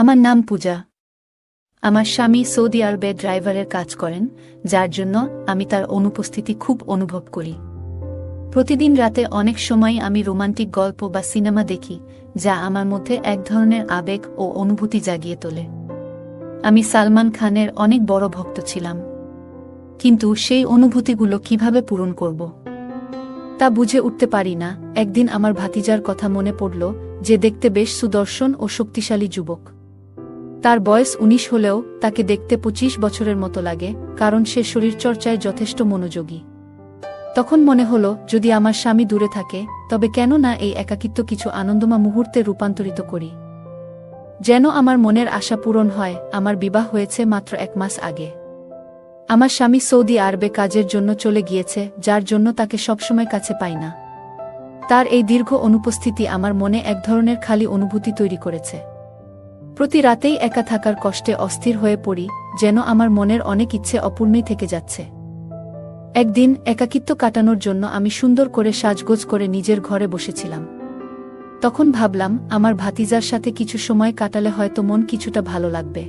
আমার নাম পূজা। আমার স্বামী সৌদি আরবে ড্রাইভারের কাজ করেন, যার জন্য আমি তার অনুপস্থিতি খুব অনুভব করি। প্রতিদিন রাতে অনেক সময় আমি রোমান্টিক গল্প বা সিনেমা দেখি, যা আমার মধ্যে এক ধরনের আবেগ ও অনুভূতি জাগিয়ে তোলে। আমি সালমান খানের অনেক বড় ভক্ত ছিলাম। কিন্তু সেই অনুভূতিগুলো কীভাবে পূরণ করব? তা বুঝে উঠতে পারি না। একদিন আমার ভাতিজার কথা মনে পড়ল যে দেখতে বেশ সুদর্শন ও শক্তিশালী যুবক। তার বয়স উনিশ হলেও তাকে দেখতে পঁচিশ বছরের মতো লাগে, কারণ সে শরীরচর্চায় যথেষ্ট মনোযোগী। তখন মনে হল, যদি আমার স্বামী দূরে থাকে, তবে কেন না এই একাকিত্ব কিছু আনন্দমা মুহূর্তে রূপান্তরিত করি। যেন আমার মনের আশা পূরণ হয়, আমার বিবাহ হয়েছে মাত্র এক মাস আগে। আমার স্বামী সৌদি আরবে কাজের জন্য চলে গিয়েছে, যার জন্য তাকে সবসময় কাছে পাই না। তার এই দীর্ঘ অনুপস্থিতি আমার মনে এক ধরনের খালি অনুভূতি তৈরি করেছে। প্রতি রাতেই একা থাকার কষ্টে অস্থির হয়ে পড়ি, যেন আমার মনের অনেক ইচ্ছে অপূর্ণই থেকে যাচ্ছে। একদিন একাকিত্ব কাটানোর জন্য আমি সুন্দর করে সাজগোজ করে নিজের ঘরে বসেছিলাম। তখন ভাবলাম, আমার ভাতিজার সাথে কিছু সময় কাটালে হয়তো মন কিছুটা ভালো লাগবে।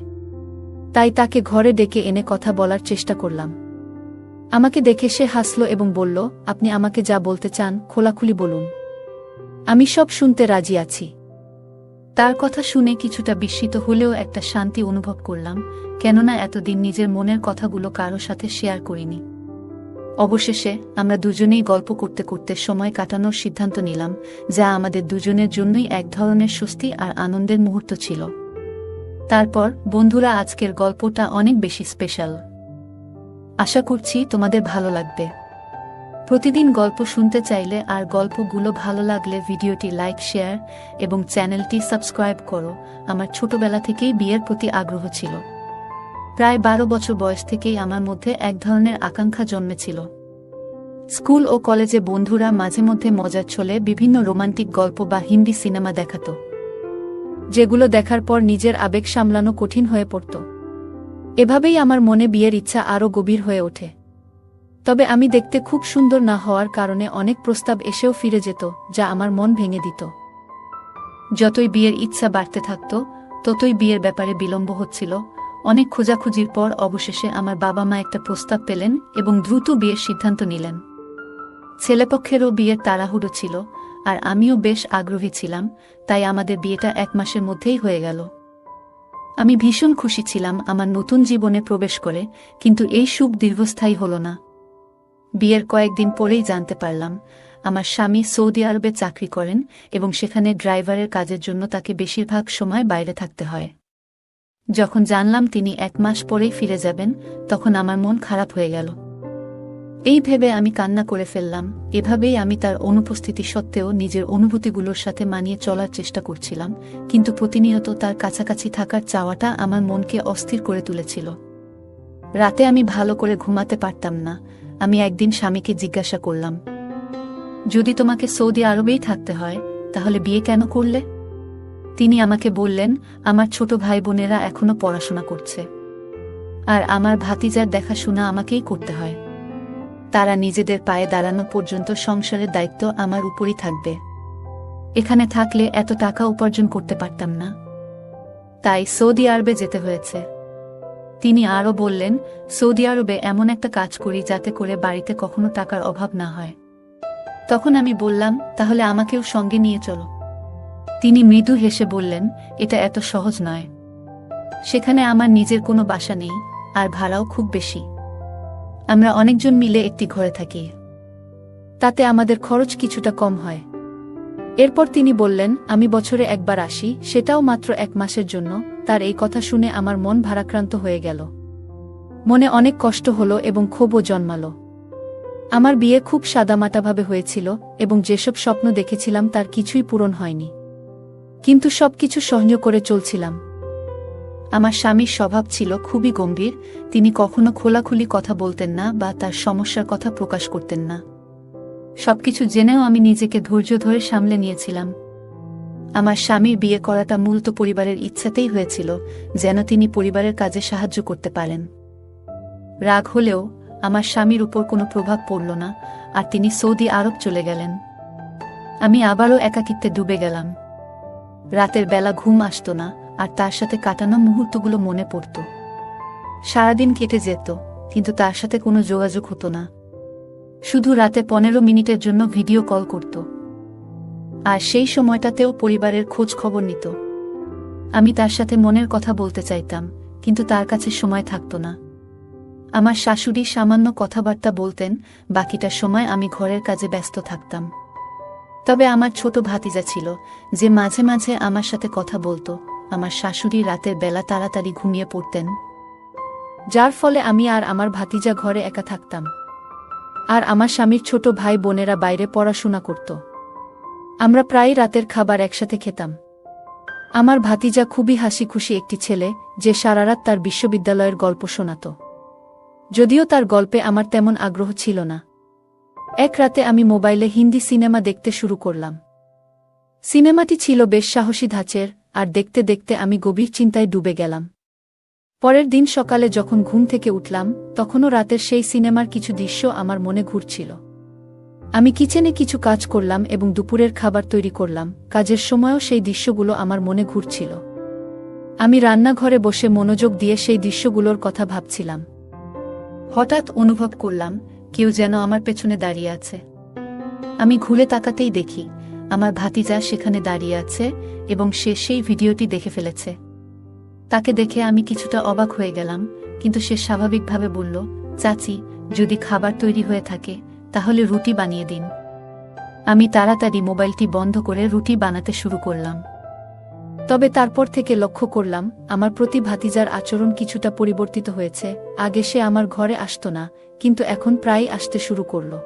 তাই তাকে ঘরে ডেকে এনে কথা বলার চেষ্টা করলাম। আমাকে দেখে সে হাসল এবং বলল, আপনি আমাকে যা বলতে চান, খোলাখুলি বলুন। আমি সব শুনতে রাজি আছি। তার কথা শুনে কিছুটা বিস্মিত হলেও একটা শান্তি অনুভব করলাম, কেননা এতদিন নিজের মনের কথাগুলো কারও সাথে শেয়ার করিনি। অবশেষে আমরা দুজনেই গল্প করতে করতে সময় কাটানোর সিদ্ধান্ত নিলাম, যা আমাদের দুজনের জন্যই এক ধরনের স্বস্তি আর আনন্দের মুহূর্ত ছিল। তারপর, বন্ধুরা, আজকের গল্পটা অনেক বেশি স্পেশাল। আশা করছি তোমাদের ভালো লাগবে। প্রতিদিন গল্প শুনতে চাইলে আর গল্পগুলো ভালো লাগলে ভিডিওটি লাইক, শেয়ার এবং চ্যানেলটি সাবস্ক্রাইব করো। আমার ছোটবেলা থেকেই বিয়ের প্রতি আগ্রহ ছিল। প্রায় বারো বছর বয়স থেকেই আমার মধ্যে এক ধরনের আকাঙ্ক্ষা জন্মেছিল। স্কুল ও কলেজে বন্ধুরা মাঝে মধ্যে মজার ছলে বিভিন্ন রোমান্টিক গল্প বা হিন্দি সিনেমা দেখাত, যেগুলো দেখার পর নিজের আবেগ সামলানো কঠিন হয়ে পড়ত। এভাবেই আমার মনে বিয়ের ইচ্ছা আরও গভীর হয়ে ওঠে। তবে আমি দেখতে খুব সুন্দর না হওয়ার কারণে অনেক প্রস্তাব এসেও ফিরে যেত, যা আমার মন ভেঙে দিত। যতই বিয়ের ইচ্ছা বাড়তে থাকত, ততই বিয়ের ব্যাপারে বিলম্ব হচ্ছিল। অনেক খোঁজাখুঁজির পর অবশেষে আমার বাবা মা একটা প্রস্তাব পেলেন এবং দ্রুত বিয়ের সিদ্ধান্ত নিলেন। ছেলেপক্ষেরও বিয়ের তাড়াহুড়ো ছিল, আর আমিও বেশ আগ্রহী ছিলাম, তাই আমাদের বিয়েটা এক মাসের মধ্যেই হয়ে গেল। আমি ভীষণ খুশি ছিলাম আমার নতুন জীবনে প্রবেশ করে, কিন্তু এই সুখ দীর্ঘস্থায়ী হল না। বিয়ের কয়েকদিন পরেই জানতে পারলাম, আমার স্বামী সৌদি আরবে চাকরি করেন এবং সেখানে ড্রাইভারের কাজের জন্য তাকে বেশিরভাগ সময় বাইরে থাকতে হয়। যখন জানলাম তিনি এক মাস পরেই ফিরে যাবেন, তখন আমার মন খারাপ হয়ে গেল। এই ভেবে আমি কান্না করে ফেললাম, এভাবেই আমি তার অনুপস্থিতি সত্ত্বেও নিজের অনুভূতিগুলোর সাথে মানিয়ে চলার চেষ্টা করছিলাম, কিন্তু প্রতিনিয়ত তার কাছাকাছি থাকার চাওয়াটা আমার মনকে অস্থির করে তুলেছিল। রাতে আমি ভালো করে ঘুমাতে পারতাম না আমি একদিন স্বামীকে জিজ্ঞাসা করলাম, যদি তোমাকে সৌদি আরবেই থাকতে হয়, তাহলে বিয়ে কেন করলে? তিনি আমাকে বললেন, আমার ছোট ভাই বোনেরা এখনও পড়াশোনা করছে। আর আমার ভাতিজার দেখাশোনা আমাকেই করতে হয়। তারা নিজেদের পায়ে দাঁড়ানো পর্যন্ত সংসারের দায়িত্ব আমার উপরই থাকবে। এখানে থাকলে এত টাকা উপার্জন করতে পারতাম না। তাই সৌদি আরবে যেতে হয়েছে। তিনি আরও বললেন, সৌদি আরবে এমন একটা কাজ করি যাতে করে বাড়িতে কখনো টাকার অভাব না হয়। তখন আমি বললাম, তাহলে আমাকেও সঙ্গে নিয়ে চলো। তিনি মৃদু হেসে বললেন, এটা এত সহজ নয়। সেখানে আমার নিজের কোনো বাসা নেই, আর ভাড়াও খুব বেশি। আমরা অনেকজন মিলে একটি ঘরে থাকি। তাতে আমাদের খরচ কিছুটা কম হয়। এরপর তিনি বললেন, আমি বছরে একবার আসি, সেটাও মাত্র এক মাসের জন্য তার এই কথা শুনে আমার মন ভারাক্রান্ত হয়ে গেল। মনে অনেক কষ্ট হলো এবং ক্ষোভও জন্মালো। আমার বিয়ে খুব সাদামাটাভাবে হয়েছিল এবং যেসব স্বপ্ন দেখেছিলাম তার কিছুই পূরণ হয়নি। কিন্তু সবকিছু সহ্য করে চলছিলাম। আমার স্বামীর স্বভাব ছিল খুবই গম্ভীর, তিনি কখনো খোলাখুলি কথা বলতেন না বা তার সমস্যার কথা প্রকাশ করতেন না। সবকিছু জেনেও আমি নিজেকে ধৈর্য ধরে সামলে নিয়েছিলাম। আমার স্বামীর বিয়ে করাটা মূলত পরিবারের ইচ্ছাতেই হয়েছিল, যেন তিনি পরিবারের কাজে সাহায্য করতে পারেন। রাগ হলেও আমার স্বামীর উপর কোনো প্রভাব পড়ল না, আর তিনি সৌদি আরব চলে গেলেন। আমি আবারও একাকিত্বে ডুবে গেলাম। রাতের বেলা ঘুম আসত না, আর তার সাথে কাটানো মুহূর্তগুলো মনে পড়ত। সারাদিন কেটে যেত, কিন্তু তার সাথে কোনো যোগাযোগ হতো না। শুধু রাতে পনেরো মিনিটের জন্য ভিডিও কল করত। আর সেই সময়টাতেও পরিবারের খোঁজ খবর নিত। আমি তার সাথে মনের কথা বলতে চাইতাম, কিন্তু তার কাছে সময় থাকত না। আমার শাশুড়ি সামান্য কথাবার্তা বলতেন, বাকিটা সময় আমি ঘরের কাজে ব্যস্ত থাকতাম। তবে আমার ছোট ভাতিজা ছিল, যে মাঝে মাঝে আমার সাথে কথা বলতো, আমার শাশুড়ি রাতের বেলা তাড়াতাড়ি ঘুমিয়ে পড়তেন। যার ফলে আমি আর আমার ভাতিজা ঘরে একা থাকতাম। আর আমার স্বামীর ছোট ভাই বোনেরা বাইরে পড়াশোনা করত। আমরা প্রায় রাতের খাবার একসাথে খেতাম। আমার ভাতিজা খুবই হাসি খুশি একটি ছেলে, যে সারারাত তার বিশ্ববিদ্যালয়ের গল্প শোনাত। যদিও তার গল্পে আমার তেমন আগ্রহ ছিল না। এক রাতে আমি মোবাইলে হিন্দি সিনেমা দেখতে শুরু করলাম। সিনেমাটি ছিল বেশ সাহসী ধাঁচের, আর দেখতে দেখতে আমি গভীর চিন্তায় ডুবে গেলাম। পরের দিন সকালে যখন ঘুম থেকে উঠলাম, তখনও রাতের সেই সিনেমার কিছু দৃশ্য আমার মনে ঘুরছিল। আমি কিচেনে কিছু কাজ করলাম এবং দুপুরের খাবার তৈরি করলাম। কাজের সময়ও সেই দৃশ্যগুলো আমার মনে ঘুরছিল। আমি রান্নাঘরে বসে মনোযোগ দিয়ে সেই দৃশ্যগুলোর কথা ভাবছিলাম। হঠাৎ অনুভব করলাম, কেউ যেন আমার পেছনে দাঁড়িয়ে আছে। আমি ঘুরে তাকাতেই দেখি, আমার ভাতিজা সেখানে দাঁড়িয়ে আছে এবং সে সেই ভিডিওটি দেখে ফেলেছে। তাকে দেখে আমি কিছুটা অবাক হয়ে গেলাম, কিন্তু সে স্বাভাবিকভাবে বলল, চাচি, যদি খাবার তৈরি হয়ে থাকে তাহলে রুটি বানিয়ে দিন। আমি তাড়াতাড়ি মোবাইলটি বন্ধ করে রুটি বানাতে শুরু করলাম। তবে তারপর থেকে লক্ষ্য করলাম, আমার প্রতি ভাতিজার আচরণ কিছুটা পরিবর্তিত হয়েছে। আগে সে আমার ঘরে আসতো না, কিন্তু এখন প্রায় আসতে শুরু করল।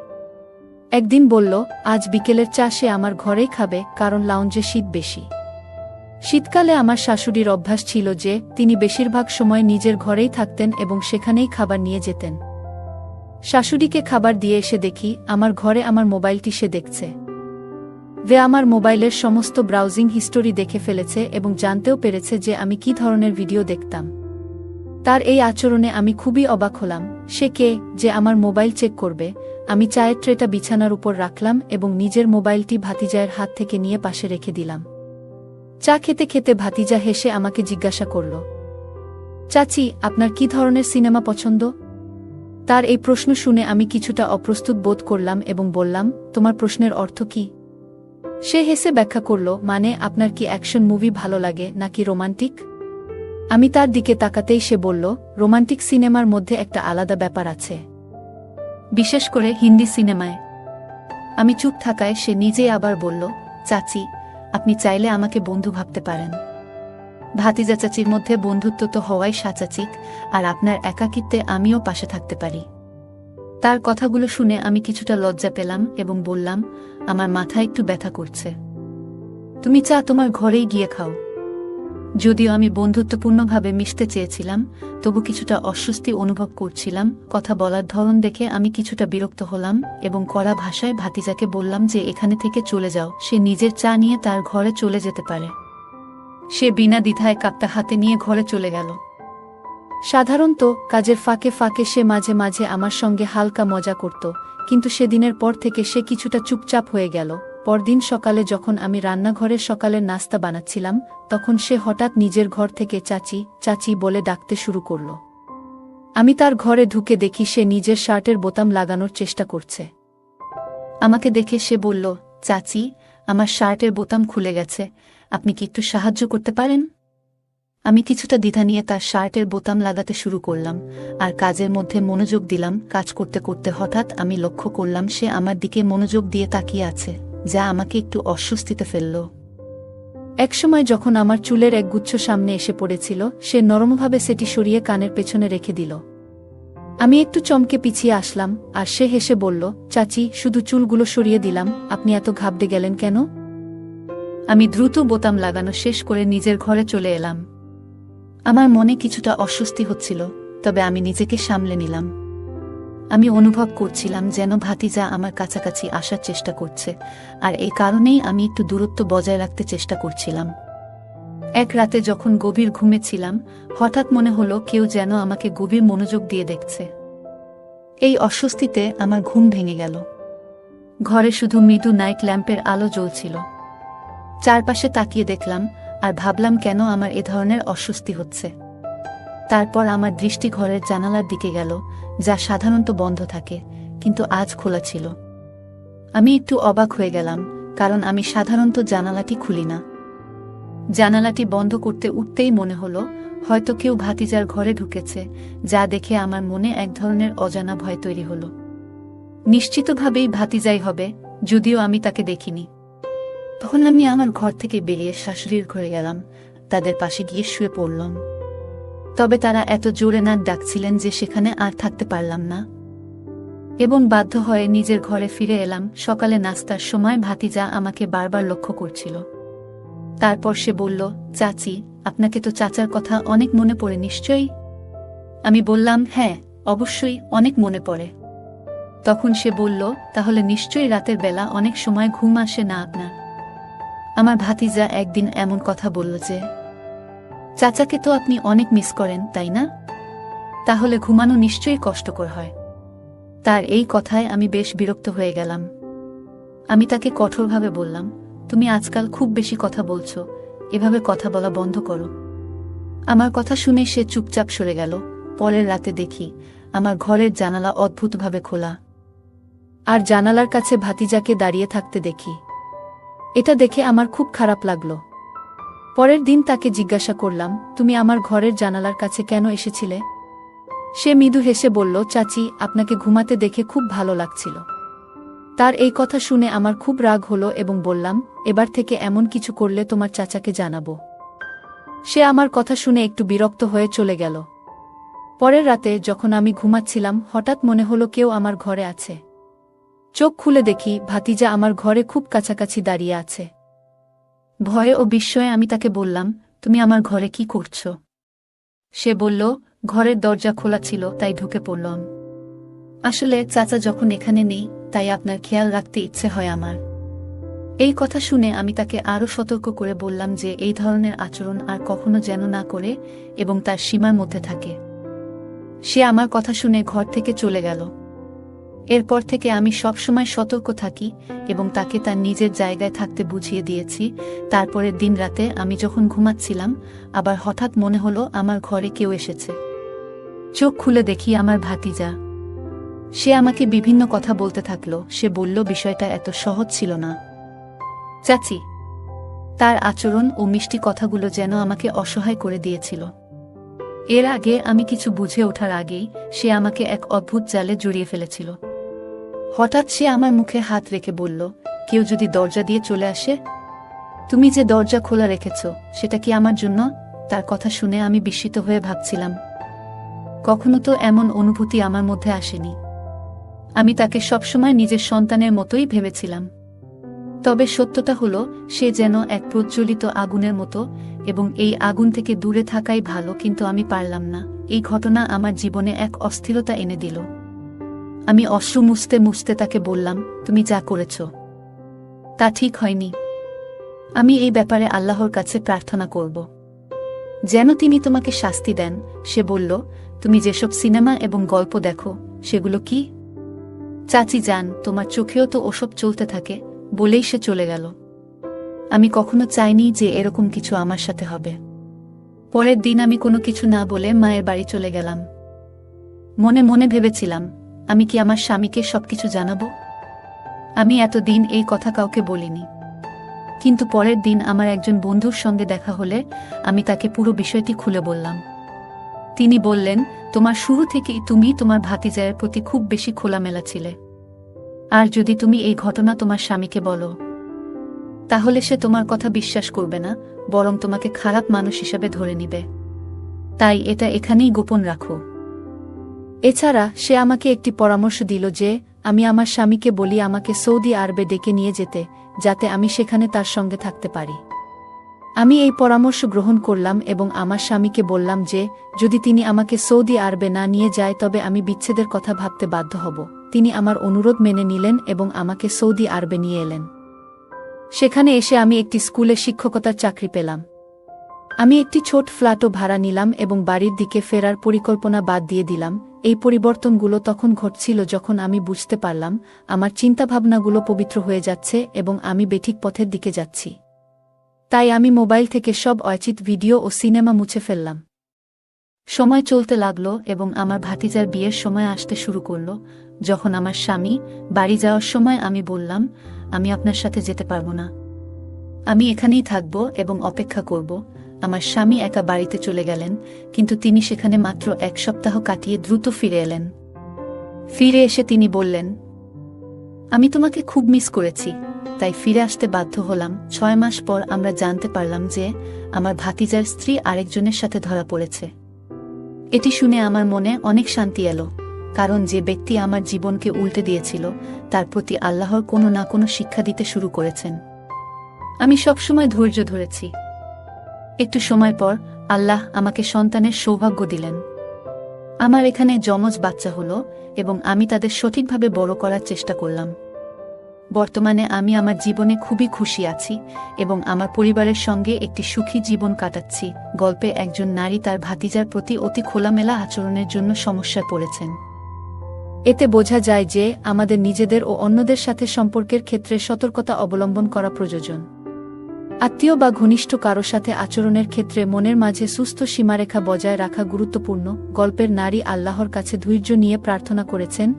একদিন বলল, আজ বিকেলের চা সে আমার ঘরেই খাবে, কারণ লাউঞ্জে শীত বেশি। শীতকালে আমার শাশুড়ির অভ্যাস ছিল যে, তিনি বেশিরভাগ সময় নিজের ঘরেই থাকতেন এবং সেখানেই খাবার নিয়ে যেতেন। শাশুড়িকে খাবার দিয়ে এসে দেখি, আমার ঘরে আমার মোবাইলটি সে দেখছে। ভে আমার মোবাইলের সমস্ত ব্রাউজিং হিস্টোরি দেখে ফেলেছে এবং জানতেও পেরেছে যে আমি কি ধরনের ভিডিও দেখতাম। তার এই আচরণে আমি খুবই অবাক হলাম। সে কে? যে আমার মোবাইল চেক করবে। আমি চায়ের ট্রেটা বিছানার উপর রাখলাম এবং নিজের মোবাইলটি ভাতিজায়ের হাত থেকে নিয়ে পাশে রেখে দিলাম। চা খেতে খেতে ভাতিজা হেসে আমাকে জিজ্ঞাসা করল, চাচি, আপনার কি ধরনের সিনেমা পছন্দ? তার এই প্রশ্ন শুনে আমি কিছুটা অপ্রস্তুত বোধ করলাম এবং বললাম, তোমার প্রশ্নের অর্থ কি? সে হেসে ব্যাখ্যা করল মানে আপনার কি অ্যাকশন মুভি ভালো লাগে নাকি রোমান্টিক? আমি তার দিকে তাকাতেই সে বলল, রোমান্টিক সিনেমার মধ্যে একটা আলাদা ব্যাপার আছে। বিশেষ করে হিন্দি সিনেমায়। আমি চুপ থাকায় সে নিজেই আবার বলল, চাচি, আপনি চাইলে আমাকে বন্ধু ভাবতে পারেন। ভাতিজা চাচির মধ্যে বন্ধুত্ব তো হওয়াই সাচাচিক, আর আপনার একাকিত্বে আমিও পাশে থাকতে পারি। তার কথাগুলো শুনে আমি কিছুটা লজ্জা পেলাম এবং বললাম, আমার মাথা একটু ব্যথা করছে। তুমি চা তোমার ঘরেই গিয়ে খাও। যদিও আমি বন্ধুত্বপূর্ণভাবে মিশতে চেয়েছিলাম, তবু কিছুটা অস্বস্তি অনুভব করছিলাম, কথা বলার ধরন দেখে আমি কিছুটা বিরক্ত হলাম এবং কড়া ভাষায় ভাতিজাকে বললাম যে এখানে থেকে চলে যাও, সে নিজের চা নিয়ে তার ঘরে চলে যেতে পারে। সে বিনা দ্বিধায় কাপটা হাতে নিয়ে ঘরে চলে গেল। সাধারণত কাজের ফাঁকে ফাঁকে সে মাঝে মাঝে আমার সঙ্গে হালকা মজা করত, কিন্তু সেদিনের পর থেকে সে কিছুটা চুপচাপ হয়ে গেল। পরদিন সকালে যখন আমি রান্নাঘরে সকালের নাস্তা বানাচ্ছিলাম, তখন সে হঠাৎ নিজের ঘর থেকে চাচি চাচি বলে ডাকতে শুরু করল। আমি তার ঘরে ঢুকে দেখি সে নিজের শার্টের বোতাম লাগানোর চেষ্টা করছে। আমাকে দেখে সে বলল, চাচি, আমার শার্টের বোতাম খুলে গেছে আপনি কি একটু সাহায্য করতে পারেন? আমি কিছুটা দ্বিধা নিয়ে তার শার্টের বোতাম লাগাতে শুরু করলাম, আর কাজের মধ্যে মনোযোগ দিলাম, কাজ করতে করতে হঠাৎ আমি লক্ষ্য করলাম সে আমার দিকে মনোযোগ দিয়ে তাকিয়ে আছে, যা আমাকে একটু অস্বস্তিতে ফেলল। একসময় যখন আমার চুলের এক গুচ্ছ সামনে এসে পড়েছিল, সে নরমভাবে সেটি সরিয়ে কানের পেছনে রেখে দিল। আমি একটু চমকে পিছিয়ে আসলাম, আর সে হেসে বলল, চাচি, শুধু চুলগুলো সরিয়ে দিলাম, আপনি এত ঘাবড়ে গেলেন কেন? আমি দ্রুত বোতাম লাগানো শেষ করে নিজের ঘরে চলে এলাম। আমার মনে কিছুটা অস্বস্তি হচ্ছিল, তবে আমি নিজেকে সামলে নিলাম। আমি অনুভব করছিলাম যেন ভাতিজা আমার কাছাকাছি আসার চেষ্টা করছে, আর এই কারণেই আমি একটু দূরত্ব বজায় রাখতে চেষ্টা করছিলাম। এক রাতে যখন গভীর ঘুমেছিলাম হঠাৎ মনে হলো কেউ যেন আমাকে গভীর মনোযোগ দিয়ে দেখছে। এই অস্বস্তিতে আমার ঘুম ভেঙে গেল। ঘরে শুধু মৃদু নাইট ল্যাম্পের আলো জ্বলছিল। চারপাশে তাকিয়ে দেখলাম আর ভাবলাম কেন আমার এ ধরনের অস্বস্তি হচ্ছে। তারপর আমার দৃষ্টি ঘরের জানালার দিকে গেল, যা সাধারণত বন্ধ থাকে, কিন্তু আজ খোলা ছিল। আমি একটু অবাক হয়ে গেলাম, কারণ আমি সাধারণত জানালাটি খুলি না। জানালাটি বন্ধ করতে উঠতেই মনে হলো, হয়তো কেউ ভাতিজার ঘরে ঢুকেছে, যা দেখে আমার মনে এক ধরনের অজানা ভয় তৈরি হলো। নিশ্চিতভাবেই ভাতিজাই হবে, যদিও আমি তাকে দেখিনি। তখন আমি আমার ঘর থেকে বেরিয়ে শাশুড়ির ঘরে গেলাম, তাদের পাশে গিয়ে শুয়ে পড়লাম। তবে তারা এত জোরে নাক ডাকছিলেন যে সেখানে আর থাকতে পারলাম না। এবং বাধ্য হয়ে নিজের ঘরে ফিরে এলাম, সকালে নাস্তার সময় ভাতিজা আমাকে বারবার লক্ষ্য করছিল। তারপর সে বলল, চাচি, আপনাকে তো চাচার কথা অনেক মনে পড়ে নিশ্চয়ই? আমি বললাম হ্যাঁ অবশ্যই অনেক মনে পড়ে। তখন সে বলল, তাহলে নিশ্চয়ই রাতের বেলা অনেক সময় ঘুম আসে না আপনার। আমার ভাতিজা একদিন এমন কথা বলল যে, চাচাকে তো আপনি অনেক মিস করেন, তাই না? তাহলে ঘুমানো নিশ্চয়ই কষ্টকর হয়। তার এই কথায় আমি বেশ বিরক্ত হয়ে গেলাম। আমি তাকে কঠোরভাবে বললাম, তুমি আজকাল খুব বেশি কথা বলছো, এভাবে কথা বলা বন্ধ করো। আমার কথা শুনে সে চুপচাপ সরে গেল। পরের রাতে দেখি, আমার ঘরের জানালা অদ্ভুতভাবে খোলা। আর জানালার কাছে ভাতিজাকে দাঁড়িয়ে থাকতে দেখি। এটা দেখে আমার খুব খারাপ লাগল। পরের দিন তাকে জিজ্ঞাসা করলাম, তুমি আমার ঘরের জানালার কাছে কেন এসেছিলে? সে মৃদু হেসে বলল, চাচি, আপনাকে ঘুমাতে দেখে খুব ভালো লাগছিল। তার এই কথা শুনে আমার খুব রাগ হলো এবং বললাম, এবার থেকে এমন কিছু করলে তোমার চাচাকে জানাব। সে আমার কথা শুনে একটু বিরক্ত হয়ে চলে গেল। পরের রাতে যখন আমি ঘুমাচ্ছিলাম, হঠাৎ মনে হলো কেউ আমার ঘরে আছে। চোখ খুলে দেখি ভাতিজা আমার ঘরে খুব কাছাকাছি দাঁড়িয়ে আছে। ভয়ে ও বিস্ময়ে আমি তাকে বললাম, তুমি আমার ঘরে কি করছ? সে বলল, ঘরের দরজা খোলা ছিল, তাই ঢুকে পড়লাম। আসলে চাচা যখন এখানে নেই, তাই আপনার খেয়াল রাখতে ইচ্ছে হয় আমার। এই কথা শুনে আমি তাকে আরও সতর্ক করে বললাম যে এই ধরনের আচরণ আর কখনো যেন না করে এবং তার সীমার মধ্যে থাকে। সে আমার কথা শুনে ঘর থেকে চলে গেল। এরপর থেকে আমি সবসময় সতর্ক থাকি এবং তাকে তার নিজের জায়গায় থাকতে বুঝিয়ে দিয়েছি। তারপরে দিন রাতে আমি যখন ঘুমাচ্ছিলাম, আবার হঠাৎ মনে হলো আমার ঘরে কেউ এসেছে। চোখ খুলে দেখি আমার ভাতিজা। সে আমাকে বিভিন্ন কথা বলতে থাকল। সে বলল, বিষয়টা এত সহজ ছিল না। চাচি, তার আচরণ ও মিষ্টি কথাগুলো যেন আমাকে অসহায় করে দিয়েছিল। এর আগে আমি কিছু বুঝে ওঠার আগেই সে আমাকে এক অদ্ভুত জালে জড়িয়ে ফেলেছিল। হঠাৎ সে আমার মুখে হাত রেখে বলল, কেউ যদি দরজা দিয়ে চলে আসে? তুমি যে দরজা খোলা রেখেছ, সেটা কি আমার জন্য? তার কথা শুনে আমি বিস্মিত হয়ে ভাবছিলাম। কখনো তো এমন অনুভূতি আমার মধ্যে আসেনি। আমি তাকে সবসময় নিজের সন্তানের মতোই ভেবেছিলাম। তবে সত্যটা হলো, সে যেন এক প্রজ্বলিত আগুনের মতো এবং এই আগুন থেকে দূরে থাকাই ভালো, কিন্তু আমি পারলাম না। এই ঘটনা আমার জীবনে এক অস্থিরতা এনে দিল। আমি অশ্রু মুছতে মুছতে তাকে বললাম, তুমি যা করেছ, তা ঠিক হয়নি। আমি এই ব্যাপারে আল্লাহর কাছে প্রার্থনা করব। যেন তিনি তোমাকে শাস্তি দেন, সে বলল, তুমি যেসব সিনেমা এবং গল্প দেখো, সেগুলো কি? চাচি যান তোমার চোখেও তো ওসব চলতে থাকে, বলেই সে চলে গেল। আমি কখনো চাইনি যে এরকম কিছু আমার সাথে হবে। পরের দিন আমি কোনো কিছু না বলে মায়ের বাড়ি চলে গেলাম। মনে মনে ভেবেছিলাম আমি কি আমার স্বামীকে সবকিছু জানাব? আমি এতদিন এই কথা কাউকে বলিনি। কিন্তু পরের দিন আমার একজন বন্ধুর সঙ্গে দেখা হলে আমি তাকে পুরো বিষয়টি খুলে বললাম। তিনি বললেন, তোমার শুরু থেকেই তুমি তোমার ভাতিজায়ের প্রতি খুব বেশি খোলামেলা ছিলে। আর যদি তুমি এই ঘটনা তোমার স্বামীকে বলো, তাহলে সে তোমার কথা বিশ্বাস করবে না, বরং তোমাকে খারাপ মানুষ হিসাবে ধরে নিবে। তাই এটা এখানেই গোপন রাখো। এছাড়া সে আমাকে একটি পরামর্শ দিল যে, আমি আমার স্বামীকে বলি আমাকে সৌদি আরবে ডেকে নিয়ে যেতে, যাতে আমি সেখানে তার সঙ্গে থাকতে পারি। আমি এই পরামর্শ গ্রহণ করলাম এবং আমার স্বামীকে বললাম যে, যদি তিনি আমাকে সৌদি আরবে না নিয়ে যায় তবে আমি বিচ্ছেদের কথা ভাবতে বাধ্য হব। তিনি আমার অনুরোধ মেনে নিলেন এবং আমাকে সৌদি আরবে নিয়ে এলেন। সেখানে এসে আমি একটি স্কুলে শিক্ষকতার চাকরি পেলাম। আমি একটি ছোট ফ্ল্যাটও ভাড়া নিলাম এবং বাড়ির দিকে ফেরার পরিকল্পনা বাদ দিয়ে দিলাম। এই পরিবর্তনগুলো তখন ঘটছিল যখন আমি বুঝতে পারলাম, আমার চিন্তাভাবনাগুলো পবিত্র হয়ে যাচ্ছে এবং আমি বেঠিক পথের দিকে যাচ্ছি। তাই আমি মোবাইল থেকে সব অচিত ভিডিও ও সিনেমা মুছে ফেললাম। সময় চলতে লাগল এবং আমার ভাতিজার বিয়ের সময় আসতে শুরু করল। যখন আমার স্বামী বাড়ি যাওয়ার সময় আমি বললাম, আমি আপনার সাথে যেতে পারব না। আমি এখানেই থাকব এবং অপেক্ষা করব। আমার স্বামী একা বাড়িতে চলে গেলেন, কিন্তু তিনি সেখানে মাত্র এক সপ্তাহ কাটিয়ে দ্রুত ফিরে এলেন। ফিরে এসে তিনি বললেন, আমি তোমাকে খুব মিস করেছি, তাই ফিরে আসতে বাধ্য হলাম। ছয় মাস পর আমরা জানতে পারলাম যে আমার ভাতিজার স্ত্রী আরেকজনের সাথে ধরা পড়েছে। এটি শুনে আমার মনে অনেক শান্তি এলো, কারণ যে ব্যক্তি আমার জীবনকে উল্টে দিয়েছিল, তার প্রতি আল্লাহর কোনো না কোনো শিক্ষা দিতে শুরু করেছেন। আমি সবসময় ধৈর্য ধরেছি একটু সময় পর আল্লাহ আমাকে সন্তানের সৌভাগ্য দিলেন। আমার এখানে যমজ বাচ্চা হলো এবং আমি তাদের সঠিকভাবে বড় করার চেষ্টা করলাম। বর্তমানে আমি আমার জীবনে খুবই খুশি আছি এবং আমার পরিবারের সঙ্গে একটি সুখী জীবন কাটাচ্ছি, গল্পে একজন নারী তার ভাতিজার প্রতি অতি খোলামেলা আচরণের জন্য সমস্যায় পড়েছেন। এতে বোঝা যায় যে আমাদের নিজেদের ও অন্যদের সাথে সম্পর্কের ক্ষেত্রে সতর্কতা অবলম্বন করা প্রয়োজন। আত্মীয় বা ঘনিষ্ঠ কারও সাথে আচরণের ক্ষেত্রে মনের মাঝে সুস্থ সীমারেখা বজায় রাখা গুরুত্বপূর্ণ। গল্পের নারী আল্লাহর কাছে ধৈর্য নিয়ে প্রার্থনা করেছেন